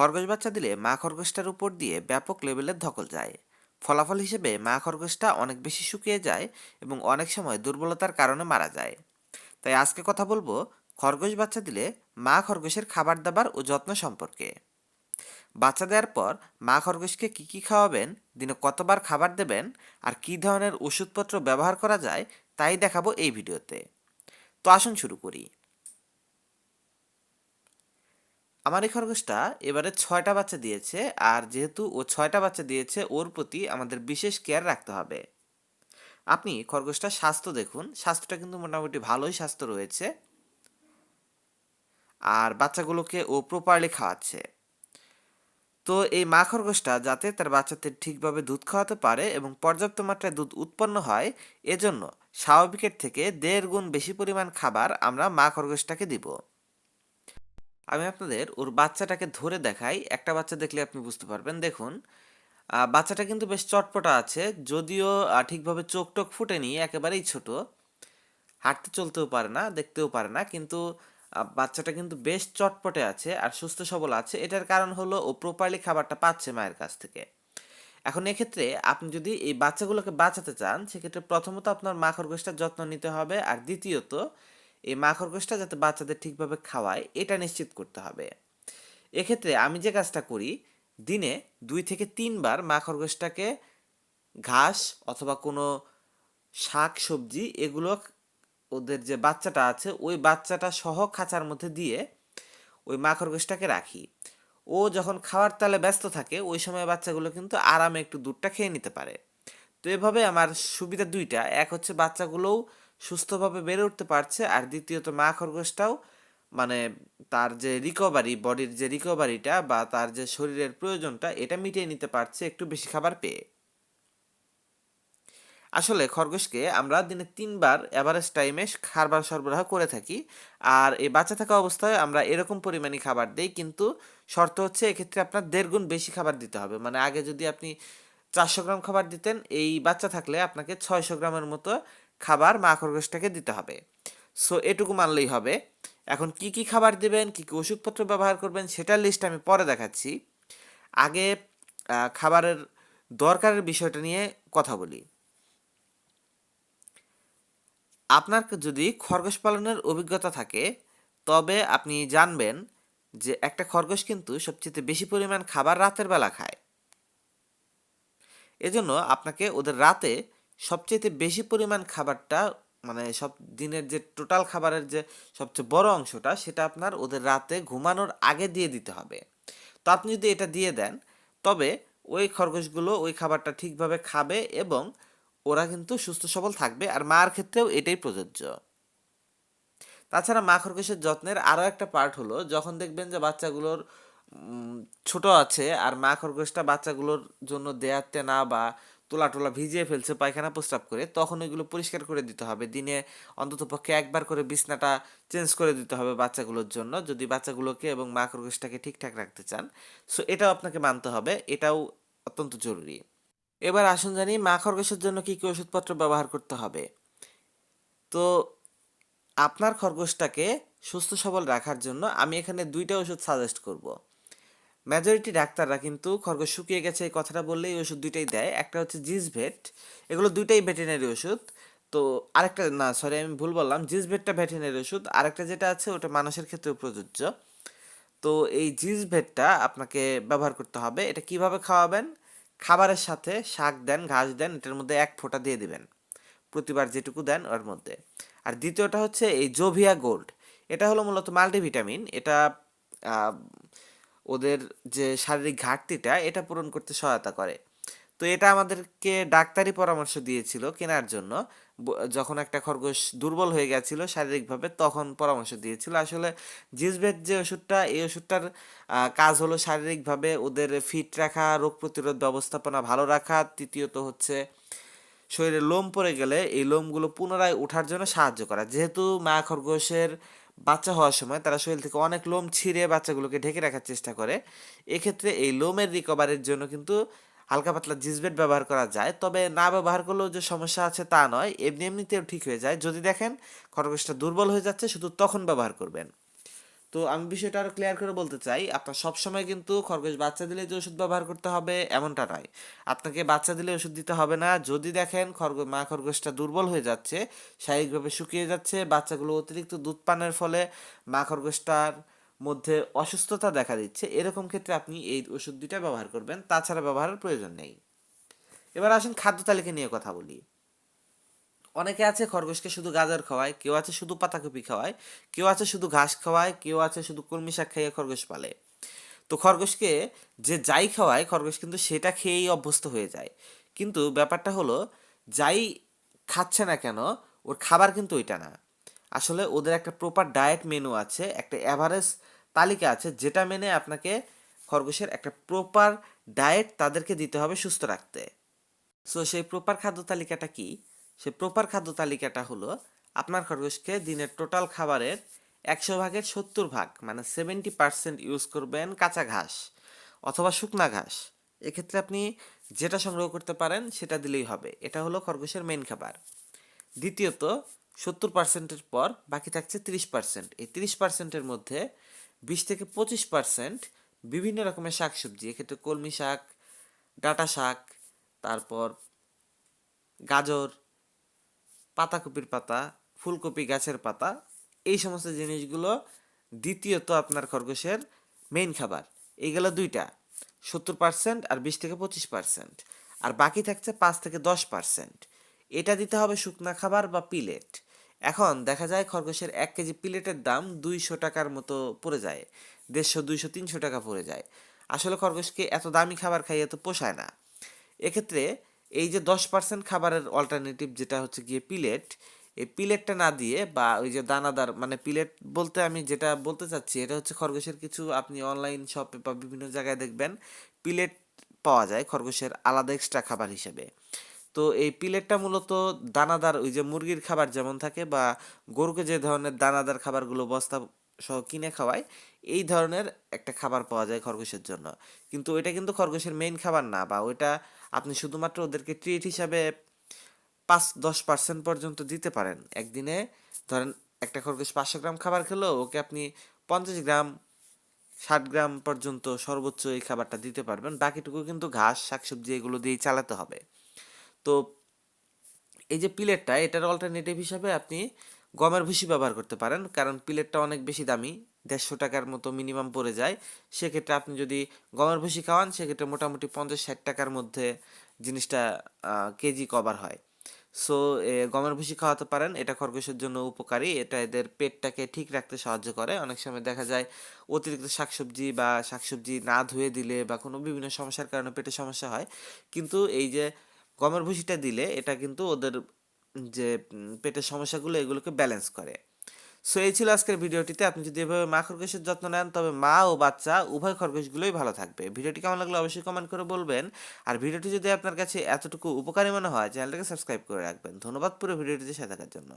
খরগোশ বাচ্চা দিলে মা খরগোশটার উপর দিয়ে ব্যাপক লেভেলের ধকল যায়। ফলাফল হিসেবে মা খরগোশটা অনেক বেশি শুকিয়ে যায় এবং অনেক সময় দুর্বলতার কারণে মারা যায়। তাই আজকে কথা বলব খরগোশ বাচ্চা দিলে মা খরগোশের খাবার দাবার ও যত্ন সম্পর্কে। বাচ্চা দেওয়ার পর মা খরগোশকে কী কী খাওয়াবেন, দিনে কতবার খাবার দেবেন, আর কী ধরনের ওষুধপত্র ব্যবহার করা যায়, তাই দেখাবো এই ভিডিওতে। তো আসুন শুরু করি। আমার এই খরগোশটা এবারে ছয়টা বাচ্চা দিয়েছে, আর যেহেতু ও ছয়টা বাচ্চা দিয়েছে, ওর প্রতি আমাদের বিশেষ কেয়ার রাখতে হবে। আপনি খরগোশটার স্বাস্থ্য দেখুন। স্বাস্থ্যটা কিন্তু মোটামুটি ভালোই স্বাস্থ্য রয়েছে। আর বাচ্চাগুলোকে ও প্রপারলি খাওয়াচ্ছে। তো এই মা খরগোশটা যাতে তার বাচ্চাদের ঠিকভাবে দুধ খাওয়াতে পারে এবং পর্যাপ্ত মাত্রায় দুধ উৎপন্ন হয়, এজন্য স্বাভাবিকের থেকে দেড় গুণ বেশি পরিমাণ খাবার আমরা মা খরগোশটাকে দিব। আমি আপনাদের ওর বাচ্চাটাকে ধরে দেখাই। একটা বাচ্চা দেখলে আপনি বুঝতে পারবেন। দেখুন বাচ্চাটা কিন্তু বেশ চটপটা আছে। যদিও ঠিকভাবে চোখ টোক ফুটেনি, একেবারেই ছোট। হাঁটতে চলতেও পারে না, দেখতেও পারে না। কিন্তু বাচ্চাটা কিন্তু বেশ চটপটে আছে আর সুস্থ সবল আছে। এটার কারণ হলো ও প্রপারলি খাবারটা পাচ্ছে মায়ের কাছ থেকে। এখন এক্ষেত্রে আপনি যদি এই বাচ্চাগুলোকে বাঁচাতে চান, সেক্ষেত্রে প্রথমত আপনার মা খরগোশটার যত্ন নিতে হবে। আর দ্বিতীয়ত এই মা খরগোশটা যাতে বাচ্চাদের ঠিকভাবে খাওয়ায়, এটা নিশ্চিত করতে হবে। এক্ষেত্রে আমি যে কাজটা করি, দিনে দুই থেকে তিনবার মা খরগোশটাকে ঘাস অথবা কোনো শাক সবজি এগুলো ওদের যে বাচ্চাটা আছে, ওই বাচ্চাটা সহ খাঁচার মধ্যে দিয়ে ওই মা খরগোশটাকে রাখি। ও যখন খাওয়ার তালে ব্যস্ত থাকে, ওই সময় বাচ্চাগুলো কিন্তু আরামে একটু দুধটা খেয়ে নিতে পারে। তো এভাবে আমার সুবিধা দুইটা, এক হচ্ছে বাচ্চাগুলোও সুস্থভাবে বেড়ে উঠতে পারছে। আর দ্বিতীয়ত মা খরগোশটাও মানে তার যে রিকভারি বডির যে রিকভারিটা বা তার যে শরীরের প্রয়োজনটা, এটা মিটিয়ে নিতে পারছে একটু বেশি খাবার পেয়ে। আসলে খরগোশকে আমরা দিনে তিনবার এভারেজ টাইমে খাবার সরবরাহ করে থাকি। আর এই বাচ্চা থাকা অবস্থায় আমরা এরকম পরিমাণে খাবার দেই, কিন্তু শর্ত হচ্ছে এক্ষেত্রে আপনার দেড় গুণ বেশি খাবার দিতে হবে। মানে আগে যদি আপনি চারশো গ্রাম খাবার দিতেন। এই বাচ্চা থাকলে আপনাকে ছয়শো গ্রামের মতো খাবার মা খরগোশটাকে দিতে হবে। সো এটুকু মানলেই হবে। এখন কি কি খাবার দিবেন, কি কী ওষুধপত্র ব্যবহার করবেন সেটার লিস্ট আমি পরে দেখাচ্ছি। আগে খাবারের দরকারের বিষয়টা নিয়ে কথা বলি। আপনার যদি খরগোশ পালনের অভিজ্ঞতা থাকে, তবে আপনি জানবেন যে একটা খরগোশ কিন্তু সবচেয়ে বেশি পরিমাণ খাবার রাতের বেলা খায়। এজন্য আপনাকে ওদের রাতে সবচেয়ে বেশি পরিমাণ খাবারটা মানে সব দিনের যে টোটাল খাবারের যে সবচেয়ে বড় অংশটা, সেটা আপনার ওদের রাতে ঘুমানোর আগে দিয়ে দিতে হবে। তো আপনি যদি এটা দিয়ে দেন, তবে ওই খরগোশগুলো ওই খাবারটা ঠিকভাবে খাবে এবং ওরা কিন্তু সুস্থ সবল থাকবে। আর মার ক্ষেত্রেও এটাই প্রযোজ্য। তাছাড়া মা খরগোশের যত্নের আরও একটা পার্ট হলো, যখন দেখবেন যে বাচ্চাগুলোর ছোট আছে আর মা খরগোশটা বাচ্চাগুলোর জন্য দেয়াতে না বা তোলা টোলা ভিজিয়ে ফেলছে, পায়খানা প্রস্রাব করে, তখন ওইগুলো পরিষ্কার করে দিতে হবে। দিনে অন্তত পক্ষে একবার করে বিছনাটা চেঞ্জ করে দিতে হবে বাচ্চাগুলোর জন্য, যদি বাচ্চাগুলোকে এবং মা খরগোশটাকে ঠিকঠাক রাখতে চান। সো এটাও আপনাকে মানতে হবে, এটাও অত্যন্ত জরুরি। এবার আসুন জানি, মা খরগোশের জন্য কী কী ওষুধপত্র ব্যবহার করতে হবে? তো, আপনার খরগোশটাকে সুস্থ সবল রাখার জন্য আমি এখানে দুইটা ওষুধ সাজেস্ট করব। মেজরিটি ডাক্তাররা কিন্তু খরগোশ শুকিয়ে গেছে এই কথাটা বললেই ওষুধ দুইটাই দেয়। একটা হচ্ছে জিসভেট এগুলো দুইটাই ভেটেরিনারি ওষুধ। তো আরেকটা, না সরি আমি ভুল বললাম। জিসভেটটা ভেটেরিনারি ওষুধ। আরেকটা যেটা আছে, ওটা মানুষের ক্ষেত্রেও প্রযোজ্য। তো এই জিসভেটটা আপনাকে ব্যবহার করতে হবে। এটা কীভাবে খাওয়াবেন? খাবারের সাথে শাক দেন, ঘাস দেন, এটার মধ্যে এক ফোঁটা দিয়ে দিবেন। প্রতিবার যেটুকু দেন, ওর মধ্যে। আর দ্বিতীয়টা হচ্ছে এই জোভিয়া গোল্ড এটা হলো মূলত মাল্টিভিটামিন। এটা ওদের যে শারীরিক ঘাটতিটা, এটা পূরণ করতে সহায়তা করে। তো এটা আমাদেরকে ডাক্তারি পরামর্শ দিয়েছিল কেনার জন্য। যখন একটা খরগোশ দুর্বল হয়ে গেছিল শারীরিকভাবে, তখন পরামর্শ দিয়েছিল। আসলে জিসবেট যে ওষুধটা, এই ওষুধটার কাজ হলো শারীরিকভাবে ওদের ফিট রাখা, রোগ প্রতিরোধ ব্যবস্থাপনা ভালো রাখা। তৃতীয়ত হচ্ছে, শরীরে লোম পড়ে গেলে এই লোমগুলো পুনরায় ওঠার জন্য সাহায্য করা। যেহেতু মা খরগোশের বাচ্চা হওয়ার সময় তারা শরীর থেকে অনেক লোম ছিঁড়ে বাচ্চাগুলোকে ঢেকে রাখার চেষ্টা করে। এক্ষেত্রে এই লোমের রিকভারির জন্য কিন্তু হালকা পাতলা জিসবেট ব্যবহার করা যায়। তবে না ব্যবহার করলেও যে সমস্যা আছে তা নয়, এমনি এমনিতেও ঠিক হয়ে যায়। যদি দেখেন খরগোশটা দুর্বল হয়ে যাচ্ছে, শুধু তখন ব্যবহার করবেন। তো আমি বিষয়টা আরও ক্লিয়ার করে বলতে চাই, আপনার সবসময় কিন্তু খরগোশ বাচ্চা দিলে যে ওষুধ ব্যবহার করতে হবে এমনটা নয়। আপনাকে বাচ্চা দিলে ওষুধ দিতে হবে না, যদি দেখেন খরগোশ মা খরগোশটা দুর্বল হয়ে যাচ্ছে, শারীরিকভাবে শুকিয়ে যাচ্ছে, বাচ্চাগুলো অতিরিক্ত দুধ পানের ফলে মা খরগোশটার মধ্যে অসুস্থতা দেখা দিচ্ছে, এরকম ক্ষেত্রে আপনি এই ওষুধ দুইটা ব্যবহার করবেন, তাছাড়া ব্যবহারের প্রয়োজন নেই। এবার আসেন খাদ্য তালিকা নিয়ে কথা বলি। অনেকে আছে খরগোশকে শুধু গাজর খাওয়ায়, কেউ আছে শুধু পাতাকপি খাওয়ায়, কেউ আছে শুধু ঘাস খাওয়ায়, কেউ আছে শুধু কলমি শাক খাইয়ে খরগোশ পালে। তো খরগোশকে যে যাই খাওয়ায়, খরগোশ কিন্তু সেটা খেয়েই অভ্যস্ত হয়ে যায়। কিন্তু ব্যাপারটা হলো, যাই খাচ্ছে না কেন, ওর খাবার কিন্তু ওইটা না। আসলে ওদের একটা প্রপার ডায়েট মেনু আছে, একটা অ্যাভারেজ তালিকা আছে, যেটা মেনে আপনাকে খরগোশের একটা প্রপার ডায়েট তাদেরকে দিতে হবে সুস্থ রাখতে। সো সেই প্রপার খাদ্য তালিকাটা কি? সেই প্রপার খাদ্য তালিকাটা হলো আপনার খরগোশকে দিনের টোটাল খাবারের একশো ভাগের সত্তর ভাগ মানে সেভেন্টি পার্সেন্ট ইউজ করবেন কাঁচা ঘাস অথবা শুকনা ঘাস। এক্ষেত্রে আপনি যেটা সংগ্রহ করতে পারেন সেটা দিলেই হবে। এটা হলো খরগোশের মেন খাবার। দ্বিতীয়ত, সত্তর পার্সেন্টের পর বাকি থাকছে তিরিশ পার্সেন্ট এই তিরিশ পার্সেন্টের মধ্যে বিশ থেকে পঁচিশ পার্সেন্ট বিভিন্ন রকমের শাকসবজি, এক্ষেত্রে কলমি শাক, ডাঁটা শাক, তারপর গাজর পাতাকপির পাতা, ফুলকপি গাছের পাতা, এই সমস্ত জিনিসগুলো দ্বিতীয়ত আপনার খরগোশের মেইন খাবার। এইগুলো দুইটা, সত্তর পার্সেন্ট আর বিশ থেকে পঁচিশ পার্সেন্ট আর বাকি থাকছে পাঁচ থেকে দশ পার্সেন্ট এটা দিতে হবে শুকনা খাবার বা পিলেট এখন দেখা যায় খরগোশের এক কেজি পিলেটের দাম দুইশো টাকার মতো পড়ে যায়। দেড়শো, দুইশো, তিনশো টাকা পড়ে যায়। আসলে খরগোশকে এত দামি খাবার খাইয়ে তো পোষায় না। এক্ষেত্রে এই যে দশ পার্সেন্ট খাবারের অল্টারনেটিভ যেটা হচ্ছে গিয়ে পিলেট এই পিলেটটা না দিয়ে বা ওই যে দানাদার মানে পিলেট বলতে আমি যেটা বলতে চাচ্ছি, এটা হচ্ছে খরগোশের কিছু আপনি অনলাইন শপে বা বিভিন্ন জায়গায় দেখবেন পিলেট পাওয়া যায় খরগোশের আলাদা এক্সট্রা খাবার হিসেবে। তো এই পিলেটটা মূলত দানাদার, ওই যে মুরগির খাবার যেমন থাকে বা গরুকে যে ধরনের দানাদার খাবারগুলো বস্তা সহ কিনে খাওয়ায়, এই ধরনের একটা খাবার পাওয়া যায় খরগোশের জন্য। কিন্তু ওইটা কিন্তু খরগোশের মেইন খাবার না বা ওইটা আপনি শুধুমাত্র ওদেরকে ট্রিট হিসাবে পাঁচ, দশ পার্সেন্ট পর্যন্ত দিতে পারেন। একদিনে ধরেন একটা খরগোশ পাঁচশো গ্রাম খাবার খেলো, ওকে আপনি পঞ্চাশ গ্রাম, ষাট গ্রাম পর্যন্ত সর্বোচ্চ এই খাবারটা দিতে পারবেন। বাকিটুকু কিন্তু ঘাস, শাকসবজি এগুলো দিয়েই চালাতে হবে। তো এই যে পিলেটটা এটার অল্টারনেটিভ হিসাবে আপনি গমের ভুসি ব্যবহার করতে পারেন, কারণ পিলেটটা অনেক বেশি দামি। দেড়শো টাকার মতো মিনিমাম পড়ে যায়। সেক্ষেত্রে আপনি যদি গমের ভুসি খাওয়ান, সেক্ষেত্রে মোটামুটি পঞ্চাশ ষাট টাকার মধ্যে জিনিসটা কেজি কভার হয়। সো গমের ভুসি খাওয়াতে পারেন, এটা খরগোশের জন্য উপকারী। এটা এদের পেটটাকে ঠিক রাখতে সাহায্য করে। অনেক সময় দেখা যায় অতিরিক্ত শাকসবজি বা শাকসবজি না ধুয়ে দিলে বা কোনো বিভিন্ন সমস্যার কারণে পেটে সমস্যা হয়। কিন্তু এই যে গমের ভুসিটা দিলে, এটা কিন্তু ওদের যে পেটের সমস্যাগুলো, এগুলোকে ব্যালেন্স করে। সো এই ছিল আজকের ভিডিওটিতে। আপনি যদি এভাবে মা খরগোশের যত্ন নেন, তবে মা ও বাচ্চা উভয় খরগোশগুলোই ভালো থাকবে। ভিডিওটি কেমন লাগলে অবশ্যই কমেন্ট করে বলবেন। আর ভিডিওটি যদি আপনার কাছে এতটুকু উপকারী মনে হয়, চ্যানেলটাকে সাবস্ক্রাইব করে রাখবেন। ধন্যবাদ পুরো ভিডিওটিতে সাথে থাকার জন্য।